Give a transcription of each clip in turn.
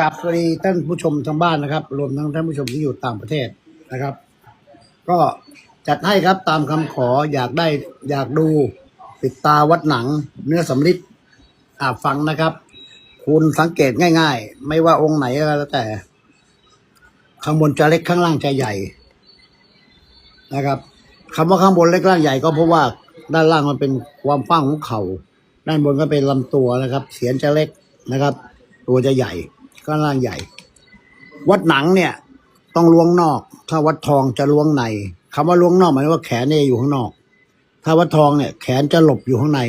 กับสวัสดีท่านผู้ชมทางบ้านนะครับ รวมทั้งท่านผู้ชมที่อยู่ต่างประเทศนะครับ ก็จัดให้ครับตามคำขออยากได้อยากดูปิดตาวัดหนัง เนื้อสำลิดอ่าฟังนะครับ คุณสังเกตง่าย ๆ ไม่ว่าองค์ไหนก็แล้วแต่ ข้างบนจะเล็กข้างล่างจะใหญ่นะครับคำว่าข้างบนเล็กล่างใหญ่ก็เพราะว่าด้านล่างมันเป็นความฟ้างของเขา่าด้านบนก็เป็นลำตัวนะครับ เสียนจะเล็กนะครับ ตัวจะใหญ่ ข้างล่างใหญ่ วัดหนังเนี่ย ต้องล้วงนอก ถ้าวัดทองจะล้วงในคำว่าล้วงนอกหมายว่าแขนเนี่ยอยู่ข้างนอก ถ้าวัดทองเนี่ย แขนจะหลบอยู่ข้างใน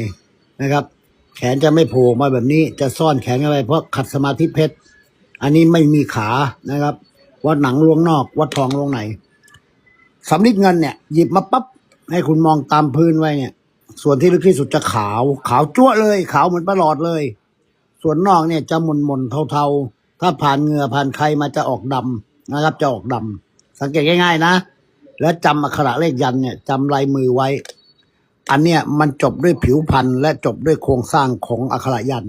นะครับ แขนจะไม่โผล่มาแบบนี้จะซ่อนแขนเข้าไปเพราะขัดสมาธิเพชรอันนี้ไม่มีขานะครับ วัดหนังล้วงนอก วัดทองล้วงในสำลิดเงินเนี่ยหยิบมาปั๊บให้คุณมองตามพื้นไว้เนี่ย ส่วนที่ลึกที่สุดจะขาว ขาวจั่วเลย ขาวเหมือนประหลอดเลย ส่วนนอกเนี่ยจะหม่นหม่นเทาๆ ถ้าผ่านเหงื่อผ่านใครมาจะออกดำนะครับ จะออกดำสังเกตง่าย ๆ นะ แล้วจำอักขระเลขยันเนี่ยจำลายมือไว้ อันเนี้ยมันจบด้วยผิวพันธุ์และจบด้วยโครงสร้างของอักขระยัน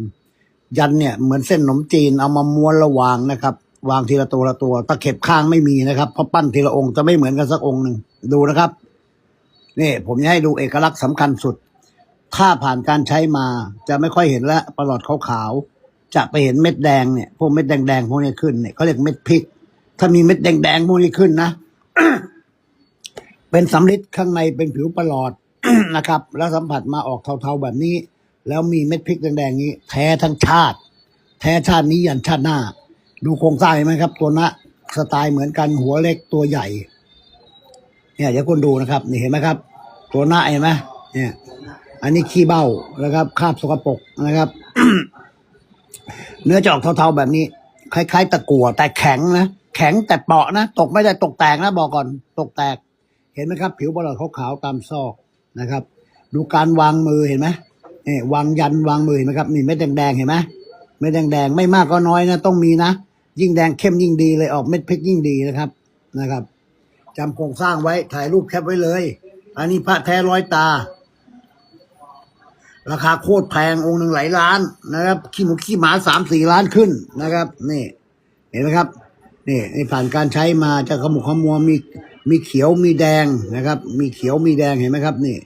ยันเนี่ยเหมือนเส้นขนมจีนเอามาม้วนระวางนะครับวางทีละตัวละตัวตะเข็บข้างไม่มีนะครับเพราะปั้นทีละองค์จะไม่เหมือนกันสักองค์หนึ่งดูนะครับนี่ผมจะให้ดูเอกลักษณ์สำคัญสุด ถ้าผ่านการใช้มาจะไม่ค่อยเห็นแล้วประหลอดขาวๆ จะไปเห็นเม็ดแดงเนี่ยพวกเม็ดแดงๆพวกนี้ขึ้นเนี่ยเขาเรียกเม็ดพริก ถ้ามีเม็ดแดงๆพวกนี้ขึ้นนะเป็นสำลิดข้างในเป็นผิวประหลอดนะครับ แล้วสัมผัสมาออกเทาๆแบบนี้ แล้วมีเม็ดพริกแดงๆนี้ แท้ทั้งชาติ แท้ชาตินี้ยันชาติหน้า ดูโครงสร้างไหมครับ ตัวนะสไตล์เหมือนกันหัวเล็กตัวใหญ่ เนี่ยเดี๋ยวคุณดูนะครับ นี่เห็นไหมครับ ตัวหน้าเห็นไหมเนี่ย อันนี้ขี้เบ้านะครับคาบสกปรกนะครับ เนื้อจะออกเทาๆแบบนี้ คล้ายๆ ตะกั่วแต่แข็งนะแข็งแต่เปราะนะตกไม่ได้ตกแตกนะบอกก่อน ตกแตก เห็นไหมครับ ผิวบอลขาวๆตามซอกนะครับ ดูการวางมือเห็นไหมนี่วางยันวางมือเห็นไหมครับนี่เม็ดแดงๆเห็นไหมเม็ดแดงๆไม่มากก็น้อยนะ ต้องมีนะยิ่งแดงเข้มยิ่งดีเลยออกเม็ดเพชรยิ่งดีนะครับนะครับจำโครงสร้างไว้ถ่ายรูปแคปไว้เลย อันนี้พระแท้ร้อยตา ราคาโคตรแพงองค์หนึ่งหลายล้านนะครับ ขี้หมูขี้หมาสามสี่ล้านขึ้นนะครับ นี่ เห็นไหมครับ นี่นี่ผ่านการใช้มาจะขมุกขมัวมีมีเขียวมีแดงนะครับ มีเขียวมีแดงเห็นไหมครับ นี่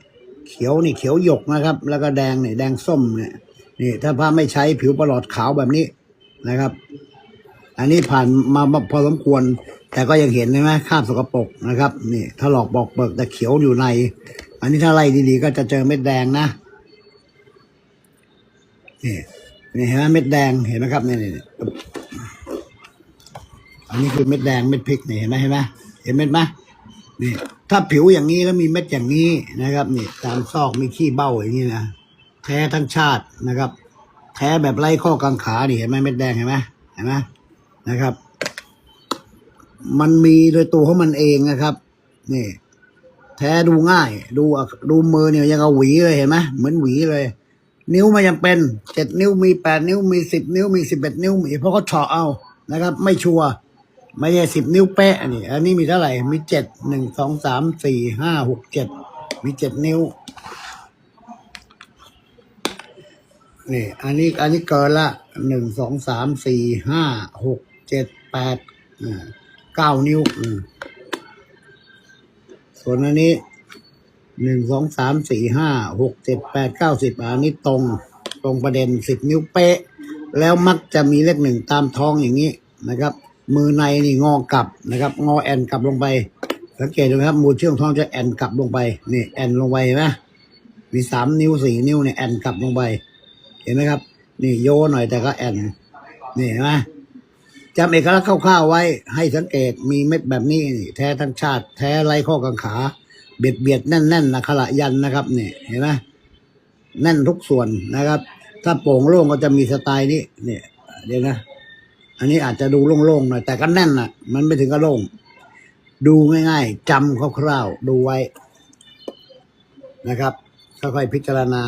เขียวนี่เขียวหยกนะครับ แล้วก็แดงนี่แดงส้มเนี่ยนี่ ถ้าพระไม่ใช้ผิวประหลอดขาวแบบนี้นะครับ อันนี้ผ่านมาพอสมควร แต่ก็ยังเห็นใช่ไหมคราบสกปรกนะครับ นี่ถลอกบอกเบิกแต่เขียวอยู่ใน อันนี้ถ้าไล่ดีๆ ก็จะเจอเม็ดแดงนะ นี่นี่เห็นไหมเม็ดแดงเห็นไหมครับนี่นี่อันนี้คือเม็ดแดงเม็ดพริกนี่เห็นไหมเห็นไหมเห็นเม็ดไหมนี่ ถ้าผิวอย่างนี้แล้วมีเม็ดอย่างนี้นะครับนี่ตามซอกมีขี้เบ้าอย่างนี้นะแท้ทั้งชาตินะครับ แท้แบบไร้ข้อกังขานี่เห็นไหมเม็ดแดงเห็นไหมเห็นไหมนะครับ มันมีโดยตัวของมันเองนะครับ นี่ แท้ดูง่าย ดูดูมือเนี่ยยังเอาหวีเลยเห็นไหมเหมือนหวีเลย นิ้วมันยังเป็นเจ็ดนิ้วมีแปดนิ้วมีสิบนิ้วมีสิบเอ็ดนิ้วมีเพราะเขาเฉาะเอานะครับ ไม่ชัวร์ไม่ใช่สิบนิ้วเป๊ะนี่อันนี้มีเท่าไหร่ มีเจ็ดหนึ่งสองสามสี่ห้าหกเจ็ดมีเจ็ดนิ้วนี่ อันนี้อันนี้เกินละหนึ่งสองสามสี่ห้าหกเจ็ดแปดเก้านิ้วส่วนอันนี้ หนึ่งสองสามสี่ห้าหกเจ็ดแปดเก้าสิบอันนี้ตรง ตรงประเด็นสิบนิ้วเป๊ะ แล้วมักจะมีเลขหนึ่งตามท้องอย่างนี้นะครับ มือในนี่งอกลับนะครับ งอแอนกลับลงไปสังเกตดูนะครับมือเชื่อมท้องจะแอนกลับลงไปนี่แอนลงไปนไหมมีสามนิ้วสี่นิ้วเนี่ยแอนกลับลงไป เห็นไหมครับ นี่โยหน่อยแต่ก็แอนนี่เห็นไหมจำเอกลักษณ์คร่าวๆไว้ให้สังเกตมีเม็ดแบบนี้แท้ทั้งชาติ แท้ไรข้อกังขา เบียดเบียดแน่นแน่นนะขละยันนะครับเนี่ยเห็นไหมแน่นทุกส่วนนะครับ ถ้าโป่งโล่งก็จะมีสไตล์นี้เนี่ยเดี๋ยวนะอันนี้อาจจะดูโล่งๆหน่อยแต่ก็แน่นอะ มันไม่ถึงกับโล่งดูง่ายๆจำคร่าวๆดูไว้นะครับค่อยๆพิจารณา